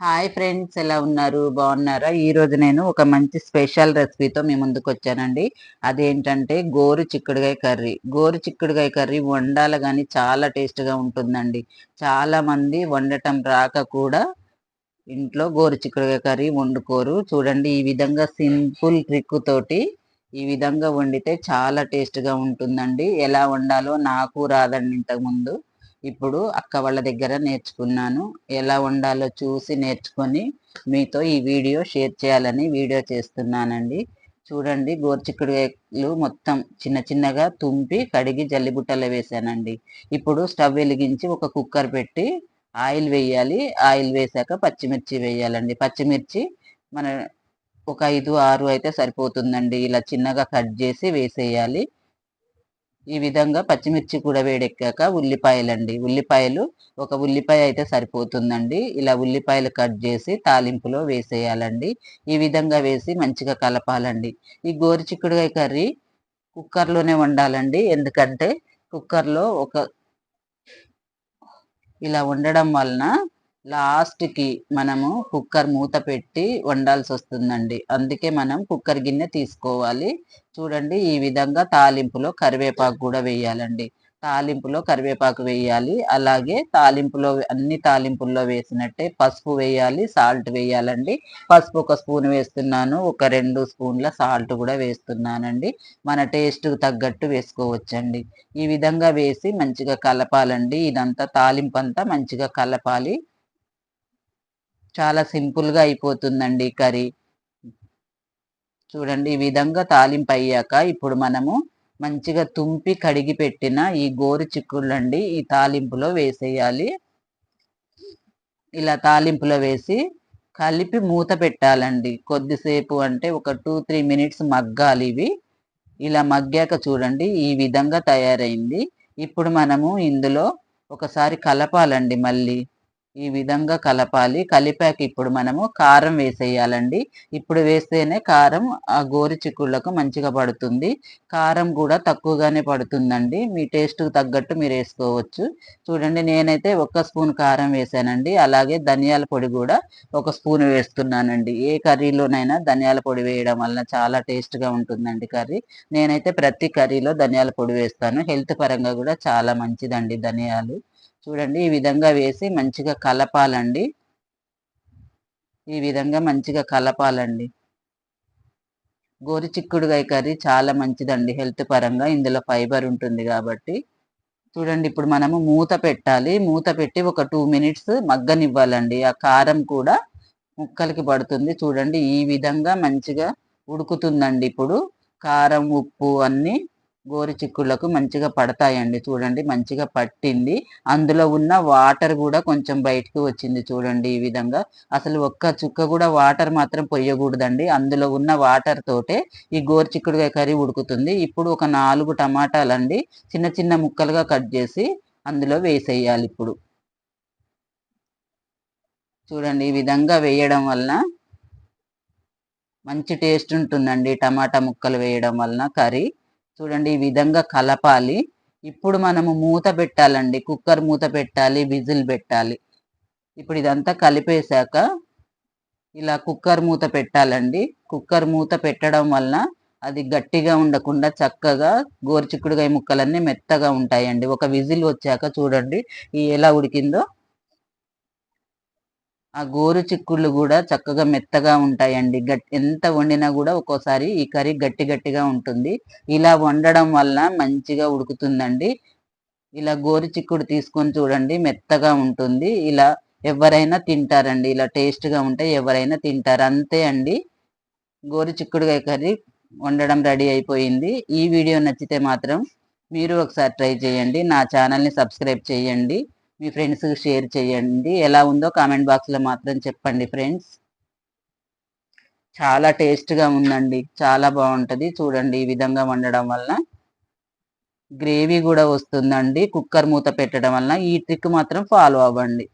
Hi friends ఎలా ఉన్నారు? బాగున్నారా? ఈరోజు నేను ఒక మంచి స్పెషల్ రెసిపీతో మీ ముందుకు వచ్చానండి. అదేంటంటే గోరు చిక్కుడుగాయ కర్రీ. గోరు చిక్కుడుగాయ కర్రీ వండాల కానీ చాలా టేస్ట్గా ఉంటుందండి. చాలామంది వండటం రాక కూడా ఇంట్లో గోరు చిక్కుడుగాయ కర్రీ వండుకోరు. చూడండి ఈ విధంగా సింపుల్ ట్రిక్ తోటి ఈ విధంగా వండితే చాలా టేస్ట్గా ఉంటుందండి. ఎలా వండాలో నాకు రాదండి ఇంతకుముందు ఇప్పుడు అక్క వాళ్ళ దగ్గర నేర్చుకున్నాను. ఎలా ఉండాలో చూసి నేర్చుకొని మీతో ఈ వీడియో షేర్ చేయాలని వీడియో చేస్తున్నానండి. చూడండి గోర్చిక్కుడుకాయలు మొత్తం చిన్న చిన్నగా తుంపి కడిగి జల్లిబుట్టలో వేసానండి ఇప్పుడు స్టవ్ వెలిగించి ఒక కుక్కర్ పెట్టి ఆయిల్ వేయాలి. ఆయిల్ వేసాక పచ్చిమిర్చి వేయాలండి. పచ్చిమిర్చి మన ఒక ఐదు ఆరు అయితే సరిపోతుందండి. ఇలా చిన్నగా కట్ చేసి వేసేయాలి. ఈ విధంగా పచ్చిమిర్చి కూడా వేడెక్కాక ఉల్లిపాయలండి. ఉల్లిపాయలు ఒక ఉల్లిపాయ అయితే సరిపోతుందండి. ఇలా ఉల్లిపాయలు కట్ చేసి తాలింపులో వేసేయాలండి. ఈ విధంగా వేసి మంచిగా కలపాలండి. ఈ గోరు చిక్కుడుకాయ కర్రీ కుక్కర్లోనే వండాలండి. ఎందుకంటే కుక్కర్లో ఒక ఇలా ఉండడం వలన లాస్ట్కి మనము కుక్కర్ మూత పెట్టి వండాల్సి వస్తుందండి అందుకే మనం కుక్కర్ గిన్నె తీసుకోవాలి. చూడండి ఈ విధంగా తాలింపులో కరివేపాకు కూడా వేయాలండి. తాలింపులో కరివేపాకు వేయాలి. అలాగే తాలింపులో అన్ని తాలింపుల్లో వేసినట్టే పసుపు వేయాలి సాల్ట్ వేయాలండి. పసుపు ఒక స్పూన్ వేస్తున్నాను ఒక రెండు స్పూన్ల సాల్ట్ కూడా వేస్తున్నానండి. మన టేస్ట్కు తగ్గట్టు వేసుకోవచ్చండి. ఈ విధంగా వేసి మంచిగా కలపాలండి. ఇదంతా తాలింపు అంతా మంచిగా కలపాలి. చాలా సింపుల్గా అయిపోతుందండి కర్రీ. చూడండి ఈ విధంగా తాలింపు అయ్యాక ఇప్పుడు మనము మంచిగా తుంపి కడిగి పెట్టిన ఈ గోరు చిక్కుళ్ళండి ఈ తాలింపులో వేసేయాలి. ఇలా తాలింపులో వేసి కలిపి మూత పెట్టాలండి. కొద్దిసేపు అంటే ఒక టూ త్రీ మినిట్స్ మగ్గాలి ఇవి. ఇలా మగ్గాక చూడండి ఈ విధంగా తయారైంది. ఇప్పుడు మనము ఇందులో ఒకసారి కలపాలండి మళ్ళీ. ఈ విధంగా కలపాలి. కలిపాక ఇప్పుడు మనము కారం వేసేయాలండి. ఇప్పుడు వేస్తేనే కారం ఆ గోరి చిక్కుళ్ళకు మంచిగా పడుతుంది. కారం కూడా తక్కువగానే పడుతుందండి. మీ టేస్ట్కి తగ్గట్టు మీరు వేసుకోవచ్చు. చూడండి నేనైతే ఒక స్పూన్ కారం వేసానండి. అలాగే ధనియాల పొడి కూడా ఒక స్పూన్ వేస్తున్నానండి. ఏ కర్రీలోనైనా ధనియాల పొడి వేయడం వలన చాలా టేస్ట్గా ఉంటుందండి కర్రీ. నేనైతే ప్రతి కర్రీలో ధనియాల పొడి వేస్తాను. హెల్త్ పరంగా కూడా చాలా మంచిదండి ధనియాలు. చూడండి ఈ విధంగా వేసి మంచిగా కలపాలండి. ఈ విధంగా మంచిగా కలపాలండి. గోరు చిక్కుడుగాయ కర్రీ చాలా మంచిదండి హెల్త్ పరంగా. ఇందులో ఫైబర్ ఉంటుంది కాబట్టి. చూడండి ఇప్పుడు మనము మూత పెట్టాలి. మూత పెట్టి ఒక టూ మినిట్స్ మగ్గనివ్వాలండి. ఆ కారం కూడా ముక్కలకి పడుతుంది. చూడండి ఈ విధంగా మంచిగా ఉడుకుతుందండి ఇప్పుడు. కారం ఉప్పు అన్నీ గోరు చిక్కుళ్ళకు మంచిగా పడతాయండి చూడండి మంచిగా పట్టింది. అందులో ఉన్న వాటర్ కూడా కొంచెం బయటకు వచ్చింది చూడండి ఈ విధంగా. అసలు ఒక్క చుక్క కూడా వాటర్ మాత్రం పొయ్యకూడదండి. అందులో ఉన్న వాటర్ తోటే ఈ గోరు చిక్కుడుకాయ కర్రీ ఉడుకుతుంది. ఇప్పుడు ఒక నాలుగు టమాటాలండి చిన్న చిన్న ముక్కలుగా కట్ చేసి అందులో వేసేయాలి ఇప్పుడు. చూడండి ఈ విధంగా వేయడం వలన మంచి టేస్ట్ ఉంటుందండి టమాటా ముక్కలు వేయడం వలన కర్రీ. చూడండి ఈ విధంగా కలపాలి. ఇప్పుడు మనము మూత పెట్టాలండి. కుక్కర్ మూత పెట్టాలి విజిల్ పెట్టాలి. ఇప్పుడు ఇదంతా కలిపేశాక ఇలా కుక్కర్ మూత పెట్టాలండి. కుక్కర్ మూత పెట్టడం వలన అది గట్టిగా ఉండకుండా చక్కగా గోరుచిక్కుడుగాయ ముక్కలన్నీ మెత్తగా ఉంటాయండి. ఒక విజిల్ వచ్చాక చూడండి ఎలా ఉడికిందో. ఆ గోరు చిక్కుళ్ళు కూడా చక్కగా మెత్తగా ఉంటాయండి. గట్ ఎంత వండినా కూడా ఒక్కోసారి ఈ కర్రీ గట్టి గట్టిగా ఉంటుంది. ఇలా వండడం వల్ల మంచిగా ఉడుకుతుందండి. ఇలా గోరు చిక్కుడు తీసుకొని చూడండి మెత్తగా ఉంటుంది. ఇలా ఎవరైనా తింటారండి. ఇలా టేస్ట్గా ఉంటే ఎవరైనా తింటారు. అంతే అండి. గోరు చిక్కుడుగా కర్రీ వండడం రెడీ అయిపోయింది. ఈ వీడియో నచ్చితే మాత్రం మీరు ఒకసారి ట్రై చేయండి. నా ఛానల్ని సబ్స్క్రైబ్ చేయండి. మీ ఫ్రెండ్స్కి షేర్ చేయండి. ఎలా ఉందో కామెంట్ బాక్స్లో మాత్రం చెప్పండి ఫ్రెండ్స్ చాలా టేస్ట్గా ఉందండి. చాలా బాగుంటుంది. చూడండి ఈ విధంగా వండడం వలన. గ్రేవీ కూడా వస్తుందండి. కుక్కర్ మూత పెట్టడం వలన. ఈ ట్రిక్ మాత్రం ఫాలో అవ్వండి.